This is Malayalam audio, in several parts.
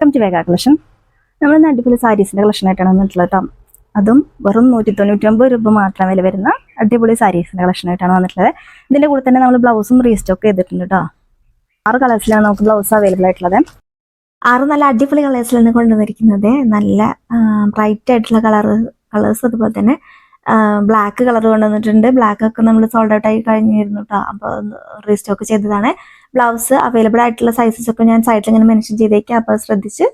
വെൽക്കം ടു വേഗ കളക്ഷൻ നമ്മൾ ഇന്ന് അടിപൊളി സാരീസിന്റെ കളക്ഷൻ ആയിട്ടാണ് വന്നിട്ടുള്ളത് കേട്ടോ അതും വെറും നൂറ്റി തൊണ്ണൂറ്റൊമ്പത് രൂപ മാത്രം വില വരുന്ന അടിപൊളി സാരീസിന്റെ കളക്ഷൻ ആയിട്ടാണ് വന്നിട്ടുള്ളത്. ഇതിന്റെ കൂടെ തന്നെ നമ്മൾ ബ്ലൗസും റീസ്റ്റോക്ക് ചെയ്തിട്ടുണ്ട് കേട്ടോ ആറ് കളേഴ്സിലാണ് നമുക്ക് ബ്ലൗസ് അവൈലബിൾ ആയിട്ടുള്ളത്. ആറ് നല്ല അടിപൊളി കളേഴ്സിലാണ് കൊണ്ടുവന്നിരിക്കുന്നത്. നല്ല ബ്രൈറ്റ് ആയിട്ടുള്ള കളർ കളേഴ്സ് അതുപോലെ തന്നെ ബ്ലാക്ക് കളർ കൊണ്ടുവന്നിട്ടുണ്ട്. ബ്ലാക്ക് ഒക്കെ നമ്മൾ സോൾഡ് ഔട്ട് ആയി കഴിഞ്ഞിരുന്നു കേട്ടോ അപ്പോൾ റീസ്റ്റോക്ക് ചെയ്തതാണ്. ബ്ലൗസ് അവൈലബിൾ ആയിട്ടുള്ള സൈസസ് ഒക്കെ ഞാൻ സൈറ്റിൽ ഇങ്ങനെ മെൻഷൻ ചെയ്തേക്കാം. അപ്പോൾ ശ്രദ്ധിച്ച്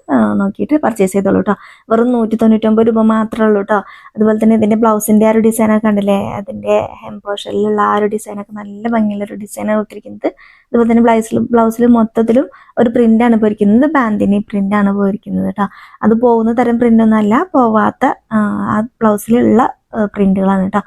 നോക്കിയിട്ട് പർച്ചേസ് ചെയ്തോളൂ കേട്ടോ വെറും നൂറ്റി തൊണ്ണൂറ്റൊമ്പത് രൂപ മാത്രമേ ഉള്ളൂ കേട്ടോ അതുപോലെ തന്നെ ഇതിന്റെ ബ്ലൗസിന്റെ ആ ഒരു ഡിസൈൻ ഒക്കെ കണ്ടില്ലേ? അതിന്റെ ഹെം പോർഷനിലുള്ള ആ ഒരു ഡിസൈനൊക്കെ നല്ല ഭംഗിയുള്ള ഒരു ഡിസൈനാണ് കൊടുത്തിരിക്കുന്നത്. അതുപോലെ തന്നെ ബ്ലൗസിൽ ബ്ലൗസിൽ മൊത്തത്തിലും ഒരു പ്രിന്റ് ആണ് പോയിരിക്കുന്നത്. ബാന്തിനി പ്രിന്റ് ആണ് പോയിരിക്കുന്നത് കേട്ടോ അത് പോകുന്ന തരം അല്ല. പോവാത്ത ആ ബ്ലൗസിലുള്ള പ്രിന്റുകളാണ് കേട്ടോ.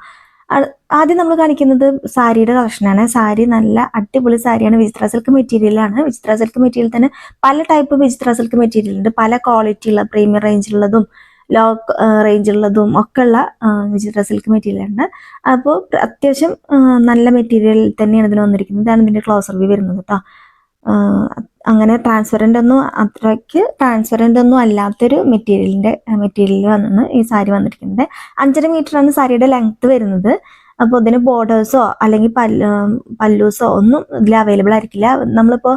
ആദ്യം നമ്മൾ കാണിക്കുന്നത് സാരിയുടെ കളക്ഷനാണ്. സാരി നല്ല അടിപൊളി സാരിയാണ്. വിചിത്ര സിൽക്ക് മെറ്റീരിയലാണ് വിചിത്ര സിൽക്ക് മെറ്റീരിയൽ തന്നെ പല ടൈപ്പ് വിചിത്ര സിൽക്ക് മെറ്റീരിയൽ ഉണ്ട്. പല ക്വാളിറ്റി ഉള്ള പ്രീമിയം റേഞ്ചിലുള്ളതും ലോ റേഞ്ചിലുള്ളതും ഒക്കെ ഉള്ള ആ, വിചിത്ര സിൽക്ക് മെറ്റീരിയൽ ഉണ്ട് അപ്പോൾ അത്യാവശ്യം നല്ല മെറ്റീരിയൽ തന്നെയാണ് ഇതിന് വന്നിരിക്കുന്നത്. ഇതാണ് ഇതിന്റെ ക്ലോസർ റിവ്യൂ വരുന്നത് കേട്ടോ. അങ്ങനെ ട്രാൻസ്പെറന്റ് ഒന്നും അത്രയ്ക്ക് ട്രാൻസ്പെറന്റ് ഒന്നും അല്ലാത്തൊരു മെറ്റീരിയലിന്റെ മെറ്റീരിയൽ വന്നാണ് ഈ സാരി വന്നിരിക്കുന്നത്. അഞ്ചര മീറ്റർ ആണ് സാരിയുടെ ലെങ്ത്ത് വരുന്നത്. അപ്പോൾ ഇതിന് ബോർഡേഴ്സോ അല്ലെങ്കിൽ പല്ല് പല്ലൂസോ ഒന്നും ഇതിൽ അവൈലബിൾ ആയിരിക്കില്ല. നമ്മളിപ്പോൾ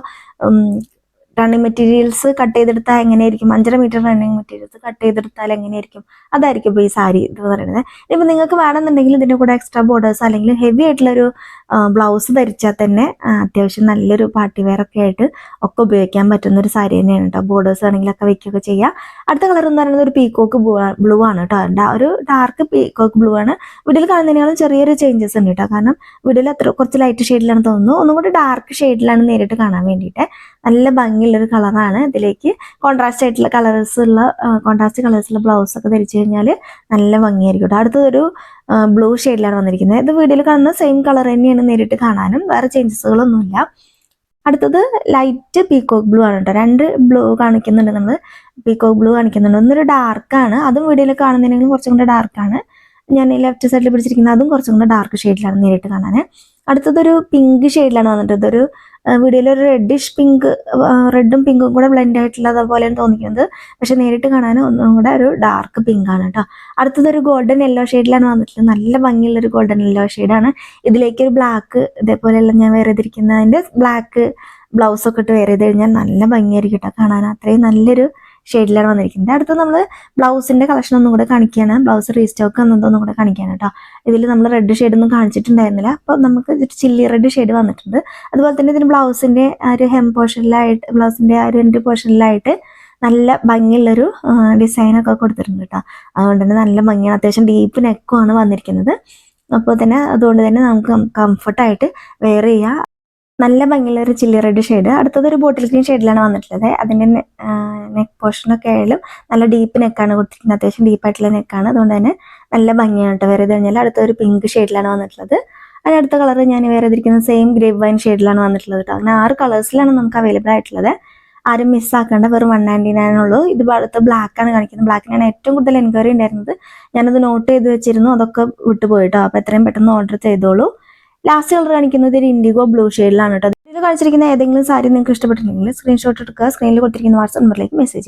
റണ്ണിങ് മെറ്റീരിയൽസ് കട്ട് ചെയ്തെടുത്താൽ എങ്ങനെയായിരിക്കും? അഞ്ചര മീറ്റർ റണ്ണിങ് മെറ്റീരിയൽസ് കട്ട് ചെയ്തെടുത്താൽ എങ്ങനെയായിരിക്കും? അതായിരിക്കും ഇപ്പോൾ ഈ സാരി എന്ന് പറയുന്നത്. ഇപ്പം നിങ്ങൾക്ക് വേണമെന്നുണ്ടെങ്കിൽ ഇതിന്റെ കൂടെ എക്സ്ട്രാ ബോർഡേഴ്സ് അല്ലെങ്കിൽ ഹെവി ആയിട്ടുള്ളൊരു ബ്ലൗസ് ധരിച്ചാൽ തന്നെ അത്യാവശ്യം നല്ലൊരു പാർട്ടി വെയർ ഒക്കെ ആയിട്ട് ഒക്കെ ഉപയോഗിക്കാൻ പറ്റുന്ന ഒരു സാരി തന്നെയാണ് കേട്ടോ ബോർഡേഴ്സ് ആണെങ്കിലൊക്കെ വെക്കുകയൊക്കെ ചെയ്യാം. അടുത്ത കളർ എന്ന് പറയുന്നത് ഒരു പീക്കോക്ക് ബ്ലൂ ആണ് കേട്ടോ ഒരു ഡാർക്ക് പീക്കോക്ക് ബ്ലൂ ആണ്. വീട്ടിൽ കാണുന്നതിനേക്കാളും ചെറിയൊരു ചേഞ്ചസ് ഉണ്ട് കേട്ടോ കാരണം വീട്ടിൽ അത്ര കുറച്ച് ലൈറ്റ് ഷെയ്ഡിലാണ് തോന്നുന്നു. ഒന്നും കൂടി ഡാർക്ക് ഷെയ്ഡിലാണ് നേരിട്ട് കാണാൻ വേണ്ടിയിട്ട്. നല്ല ഭംഗിയുള്ളൊരു കളറാണ് ഇതിലേക്ക് കോൺട്രാസ്റ്റ് ആയിട്ടുള്ള കളേഴ്സ് ഉള്ള കോൺട്രാസ്റ്റ് കളേഴ്സുള്ള ബ്ലൗസ് ഒക്കെ ധരിച്ചു കഴിഞ്ഞാൽ നല്ല ഭംഗിയായിരിക്കും കേട്ടോ അടുത്തതൊരു ബ്ലൂ ഷെയ്ഡിലാണ് വന്നിരിക്കുന്നത്. ഇത് വീഡിയോയിൽ കാണുന്ന സെയിം കളർ തന്നെയാണ് നേരിട്ട് കാണാനും. വേറെ ചേഞ്ചസുകളൊന്നുമില്ല അടുത്തത് ലൈറ്റ് പീക്കോക്ക് ബ്ലൂ ആണ് കേട്ടോ. രണ്ട് ബ്ലൂ കാണിക്കുന്നുണ്ട് നമ്മൾ പീക്കോക്ക് ബ്ലൂ കാണിക്കുന്നുണ്ട്. ഒന്നൊരു ഡാർക്കാണ് അതും വീഡിയോയിൽ കാണുന്നതിനെങ്കിലും കുറച്ചും കൂടെ ഡാർക്കാണ് ഞാൻ ലെഫ്റ്റ് സൈഡിൽ പിടിച്ചിരിക്കുന്നത് അതും കുറച്ചും കൂടെ ഡാർക്ക് ഷെയ്ഡിലാണ് നേരിട്ട് കാണാൻ അടുത്തതൊരു പിങ്ക് ഷെയ്ഡിലാണ് വന്നിട്ട് ഇതൊരു വീഡിയോയിൽ ഒരു റെഡിഷ് പിങ്ക് റെഡും പിങ്കും കൂടെ ബ്ലെൻഡ് ആയിട്ടുള്ളത് അതുപോലെയാണ് തോന്നിക്കുന്നത്. പക്ഷെ നേരിട്ട് കാണാൻ ഒന്നും കൂടെ ഒരു ഡാർക്ക് പിങ്ക് ആണ് കേട്ടോ അടുത്തതൊരു ഗോൾഡൻ യെല്ലോ ഷെയ്ഡിലാണ് വന്നിട്ടുള്ളത്. നല്ല ഭംഗിയുള്ള ഒരു ഗോൾഡൻ യെല്ലോ ഷെയ്ഡാണ് ഇതിലേക്ക് ഒരു ബ്ലാക്ക് ഇതേപോലെയുള്ള ഞാൻ വേറെ ചെയ്തിരിക്കുന്നതിന്റെ ബ്ലാക്ക് ബ്ലൗസ് ഒക്കെ ഇട്ട് വേറെ ചെയ്ത് കഴിഞ്ഞാൽ നല്ല ഭംഗിയായിരിക്കും കേട്ടോ കാണാൻ. അത്രയും നല്ലൊരു ഷെയ്ഡിലാണ് വന്നിരിക്കുന്നത്. അടുത്ത് നമ്മൾ ബ്ലൗസിന്റെ കളക്ഷൻ ഒന്നും കൂടെ കാണിക്കുകയാണ്. ബ്ലൗസ് റീസ്റ്റോക്ക് എന്നതൊന്നും കൂടെ കാണിക്കുകയാണ് കേട്ടോ. ഇതിൽ നമ്മൾ റെഡ് ഷെയ്ഡ് ഒന്നും കാണിച്ചിട്ടുണ്ടായിരുന്നില്ല. അപ്പോൾ നമുക്ക് ചില്ലി റെഡ് ഷെയ്ഡ് വന്നിട്ടുണ്ട്. അതുപോലെ തന്നെ ഇതിന് ബ്ലൗസിന്റെ ആ ഒരു ഹെം പോർഷനിലായിട്ട് ബ്ലൗസിന്റെ ആ ഒരു എൻഡ് പോർഷനിലായിട്ട് നല്ല ഭംഗിയുള്ളൊരു ഡിസൈനൊക്കെ കൊടുത്തിട്ടുണ്ട് കേട്ടോ. അതുകൊണ്ട് തന്നെ നല്ല ഭംഗിയാണ്. അത്യാവശ്യം ഡീപ്പ് നെക്കുമാണ് വന്നിരിക്കുന്നത്. അപ്പോൾ തന്നെ അതുകൊണ്ട് തന്നെ നമുക്ക് കംഫർട്ടായിട്ട് വെയർ ചെയ്യാം. നല്ല ഭംഗിയുള്ള ഒരു ചില്ലി റെഡ് ഷെയ്ഡ് അടുത്തത് ഒരു ബോട്ടിൽ ഗ്രീൻ ഷെയ്ഡിലാണ് വന്നിട്ടുള്ളത് അതിന്റെ നെക്ക് പോർഷനൊക്കെ ആയാലും നല്ല ഡീപ്പ് നെക്കാണ് കൊടുത്തിരിക്കുന്നത്. അത്യാവശ്യം ഡീപ്പായിട്ടുള്ള നെക്കാണ് അതുകൊണ്ട് തന്നെ നല്ല ഭംഗിയാണ് കേട്ടോ. വേറെ കഴിഞ്ഞാൽ അടുത്തൊരു പിങ്ക് ഷെയ്ഡിലാണ് വന്നിട്ടുള്ളത്. അതിന് അടുത്ത കളർ ഞാൻ വേറെ ചെയ്തിരിക്കുന്നത് സെയിം ഗ്രേപ്പ് വൈൻ ഷെയ്ഡിലാണ് വന്നിട്ടുള്ളത് കേട്ടോ. അങ്ങനെ ആറ് കളേഴ്സിലാണ് നമുക്ക് അവൈലബിൾ ആയിട്ടുള്ളത്. ആരും മിസ്സാക്കേണ്ട വെറും വൺ നയന്റി നയൻ ഉള്ളൂ. ഇത് അടുത്ത ബ്ലാക്ക് ആണ് കാണിക്കുന്നത്. ബ്ലാക്കിനാണ് ഏറ്റവും കൂടുതൽ എൻക്വയറി ഉണ്ടായിരുന്നത്. ഞാനത് നോട്ട് ചെയ്ത് വെച്ചിരുന്നു. അതൊക്കെ വിട്ടുപോയിട്ടോ അപ്പോൾ എത്രയും പെട്ടെന്ന് ഓർഡർ ചെയ്തോളൂ. ലാസ്റ്റ് കളർ കാണിക്കുന്നത് ഒരു ഇൻഡിഗോ ബ്ലൂ ഷെയ്ഡിലാണ് കേട്ടോ. ഇതിൽ കാണിച്ചിരിക്കുന്ന ഏതെങ്കിലും സാരി നിങ്ങൾക്ക് ഇഷ്ടപ്പെട്ടിട്ടുണ്ടെങ്കിൽ സ്ക്രീൻഷോട്ട് എടുക്കുക സ്ക്രീനിൽ കൊടുത്തിരിക്കുന്ന വാട്സ്ആപ്പ് നമ്പറിലേക്ക് മെസ്സേജ്